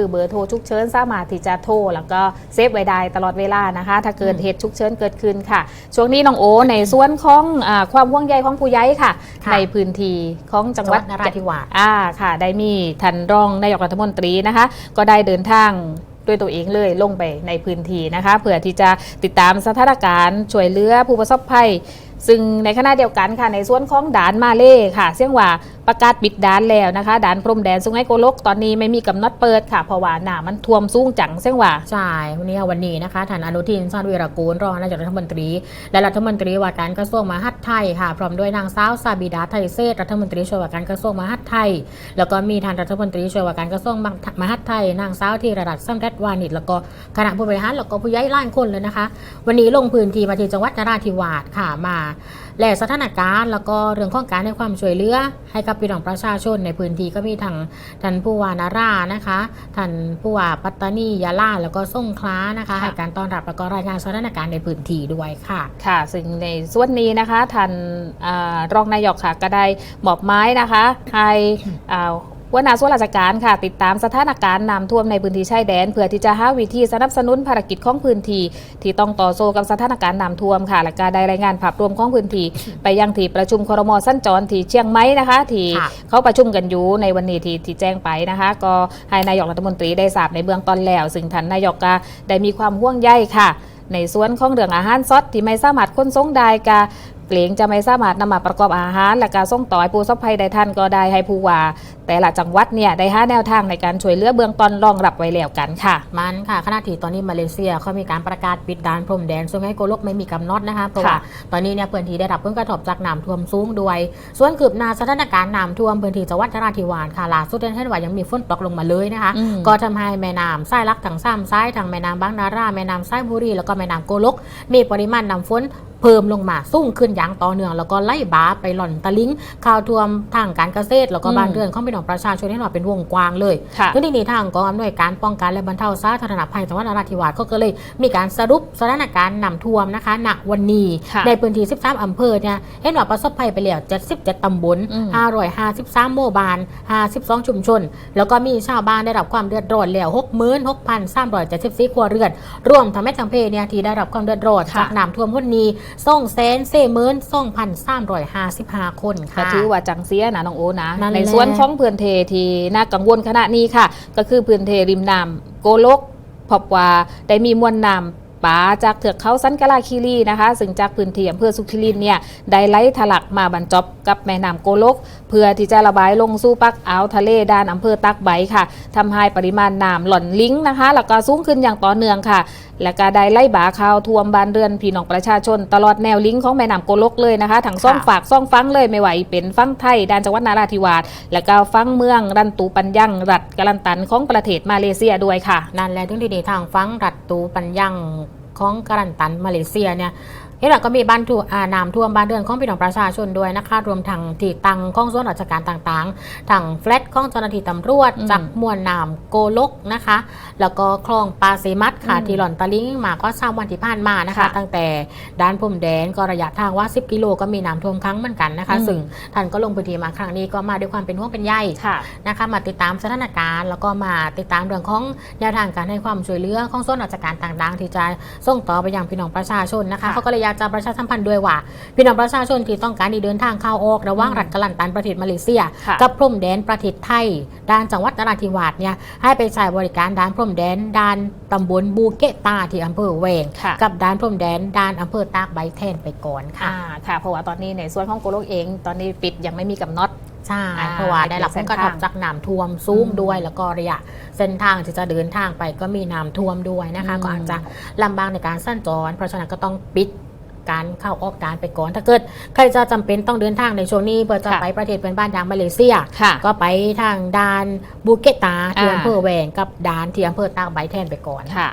คือเบอร์โทรฉุกเฉินสามารถที่จะโทรแล้วก็เซฟไว้ได้ตลอดเวลานะคะ ถ้าเกิดเหตุฉุกเฉินเกิดขึ้นค่ะ ช่วงนี้น้องโอในส่วนของอาความห่วงใยของผู้ใหญ่ค่ะค่ะในพื้นที่ของจังหวัดจังหวัดนราธิวาสอ่าค่ะ ได้มีทันรองนายกรัฐมนตรีนะคะ ก็ได้เดินทางด้วยตัวเองเลยลงไปในพื้นที่นะคะเพื่อที่จะติดตามสถานการณ์ช่วยเหลือผู้ประสบภัยซึ่งในขณะเดียวกันค่ะในส่วนของด่านมาเล่ค่ะเสี่ยงว่าประกาศปิดด่านแล้วนะคะด่านพรมแดนสุงไหงโกลกตอนนี้ไม่มีกำหนดเปิดค่ะเพราะว่าหนามันท่วมสูงจังเสี่ยงว่าใช่วันนี้วันนี้นะคะท่านอนุทินชาญวีรกูลรองนายกรัฐมนตรี และรัฐมนตรีว่าการกระทรวงมหาดไทยค่ะ พร้อมด้วยนางสาวซาบิดาไทยเศษรัฐมนตรีช่วยว่าการกระทรวงมหาดไทย แล้วก็มีท่านรัฐมนตรีช่วยว่าการกระทรวงมหาดไทยนางสาวธีรรัตน์สัมรัตน์วานิชแล้วก็คณะผู้บริหารแล้วก็ผู้ใหญ่หลายคนเลยนะคะ วันนี้ลงพื้นที่มาที่จังหวัดนราธิวาสค่ะมาและสถานการณ์ แล้วก็เรื่องของการให้ความช่วยเหลือให้กับพี่น้องประชาชนในพื้นที่ก็มีทางท่านผู้ว่านารานะคะท่านผู้ว่าปัตตานียะลาแล้วก็สงขลานะคะคะให้การต้อนรับแล้วก็รายงานสถานการณ์ในพื้นที่ด้วยค่ะ ค่ะ ซึ่งในส่วนนี้นะคะท่านอรองนายกค่ะก็ได้มอบไม้นะคะให้อ่า หัวหน้าส่วนราชการค่ะ ติดตามสถานการณ์น้ำท่วมในพื้นที่ชายแดน เพื่อที่จะหาวิธีสนับสนุนภารกิจของพื้นที่ที่ต้องต่อสู้กับสถานการณ์น้ำท่วมค่ะ และก็ได้รายงานภาพรวมของพื้นที่ไปยังที่ประชุมครมสั้นจรที่เชียงใหม่นะคะ ที่เขาประชุมกันอยู่ในวันนี้ที่ที่แจ้งไปนะคะ ก็ให้นายกรัฐมนตรีได้ทราบในเบื้องต้นแล้วซึ่งท่านนายกก็ได้มีความห่วงใยค่ะในส่วนของเรื่องอาหารสดที่ไม่สามารถค้นส่งได้กะ เกรงจะไม่สามารถนำมาประกอบอาหาร และการส่งต่อให้ผู้ประสบภัยใดท่านก็ได้ให้ผู้ว่า แต่ละจังหวัดเนี่ยได้หาแนวทางในการช่วยเหลือเบื้องต้นรองรับไว้แล้วกันค่ะ มันค่ะขณะที่ตอนนี้มาเลเซียเขามีการประกาศปิดด่านพรมแดนซึ่งให้โกลกไม่มีกำหนดนะคะเพราะว่าค่ะตอนนี้เนี่ยพื้นที่ได้รับผลกระทบจากน้ำท่วมสูงด้วย ส่วนคืบหน้าสถานการณ์น้ำท่วมพื้นที่จังหวัดนราธิวาสค่ะล่าสุดเห็นว่ายังมีฝนตกลงมาเลยนะคะอืมก็ทำให้แม่น้ำสายลักทั้งสามสายทั้งแม่น้ำบางนาราแม่น้ำสายบุรีแล้วก็แม่น้ำโกลกมีปริมาณน้ำฝนเพิ่มลงมาสูงขึ้นอย่างต่อเนื่อง แล้วก็ไล่บาไปหล่อนตะลิงข่าวท่วมทางการเกษตร แล้วก็บ้านเรือนของพี่น้องประชาชนให้หน่อยเป็นวงกว้างเลยค่ะทีนี้ทางกองอำนวยการป้องกันและบรรเทาสาธารณภัยจังหวัดนราธิวาสเขาก็เลย มีการสรุปสถานการณ์น้ำท่วมนะคะณวันนี้ค่ะในพื้นที่ 13 อำเภอเนี่ยเห็นว่าประสบภัยไปแล้ว 77 ตำบลอืม553หมู่บ้าน 52 ชุมชน แล้วก็มีชาวบ้านได้รับความเดือดร้อนแล้ว 66,374 ครัวเรือน รวมทำให้ทางเพเนี่ยที่ได้รับความเดือดร้อนค่ะจากน้ำท่วมวันนี้ส่งแสนเซเมิน2,355คนก็ค่ะถือว่าจังเสียนะน้องโอนะนั่นแหละในส่วนของพื้นเทที่น่ากังวลขณะนี้ค่ะ ก็คือพื้นเทริมน้ำโกลกพบว่าได้มีมวลน้ำ ป่าจากเถือกเขาสันกะลาคีรีนะคะซึ่งจากพื้นที่อำเภอสุขิรินเนี่ยได้ไหลทะลักมาบรรจบกับแม่น้ำโกลก เพื่อที่จะระบายลงสู่ปักอ่าวทะเลด้านอำเภอตักใบค่ะทำให้ปริมาณน้ำหล่อนลิงนะคะ แล้วก็สูงขึ้นอย่างต่อเนื่องค่ะ และก็ได้ไล่บ่าข่าวท่วมบ้านเรือนพี่น้องประชาชน ตลอดแนวลิงของแม่น้ำโกลกเลยนะคะทั้งซ่องค่ะฝากซ่องฟังเลยไม่ไหวเป็นฟังไทยด้านจังหวัดนาราธิวาสและก็ฟังเมืองรันตูปัญญังรัฐกะลันตันของประเทศมาเลเซียด้วยค่ะ นั่นแหละถึงที่ดีทางฟังรัฐตูปัญญัง ของการันตันมาเลเซียเนี่ยเห็นว่าก็มีบ้านท่วมอ่าน้ำท่วมบ้านเรือนของพี่น้องประชาชนด้วยนะคะรวมทั้งที่ตังของส่วนราชการต่างๆทั้งแฟลตของเจ้าหน้าที่ตำรวจอืมจากมวลน้ำโกลกนะคะ แล้วก็คลองปาเซมัตค่ะอืมที่หล่อนตะลิงมาก็สามวันที่ผ่านมานะคะค่ะตั้งแต่ด้านพรมแดนก็ระยะทางว่า 10 กิโลก็มีน้ำท่วมครั้งเหมือนกันนะคะอืมซึ่งท่านก็ลงพื้นที่มาครั้งนี้ก็มาด้วยความเป็นห่วงเป็นใยค่ะนะคะมาติดตามสถานการณ์ แล้วก็มาติดตามเรื่องของแนวทางการให้ความช่วยเหลือของส่วนราชการต่างๆ ที่จะส่งต่อไปยังพี่น้องประชาชนนะคะค่ะเขาก็เลยอยากจะประชาสัมพันธ์ด้วยว่า พี่น้องประชาชนที่ต้องการที่เดินทางเข้าออกระหว่างอืมรัฐกะลันตันประเทศมาเลเซียค่ะกับพรมแดนประเทศไทยด้านจังหวัดนราธิวาสเนี่ยให้ไปใช้บริการด้านพรมแดนด้านตำบลบูเกตาที่อำเภอแวงค่ะกับด้านพรมแดนด้านอำเภอตากใบแทนไปก่อนค่ะอ่าค่ะเพราะว่าตอนนี้ในส่วนของโกลกเองตอนนี้ปิดยังไม่มีกำหนดใช่อ่าเพราะว่าได้รับผลกระทบเส้นทางจากน้ำท่วมสูงอืมด้วย แล้วก็ระยะเส้นทางที่จะเดินทางไปก็มีน้ำท่วมด้วยนะคะอืมก็อาจจะลำบากในการสั้นจร เพราะฉะนั้นก็ต้องปิด การเข้าออกด่านไปก่อน ถ้าเกิดใครจะจำเป็นต้องเดินทางในช่วงนี้เพื่อจะค่ะไปประเทศเพื่อนบ้านอย่างมาเลเซียค่ะก็ไปทางด่านบูเกตาที่อ่าอำเภอแหวงกับด่านที่อำเภอตากใบแทนไปก่อนค่ะ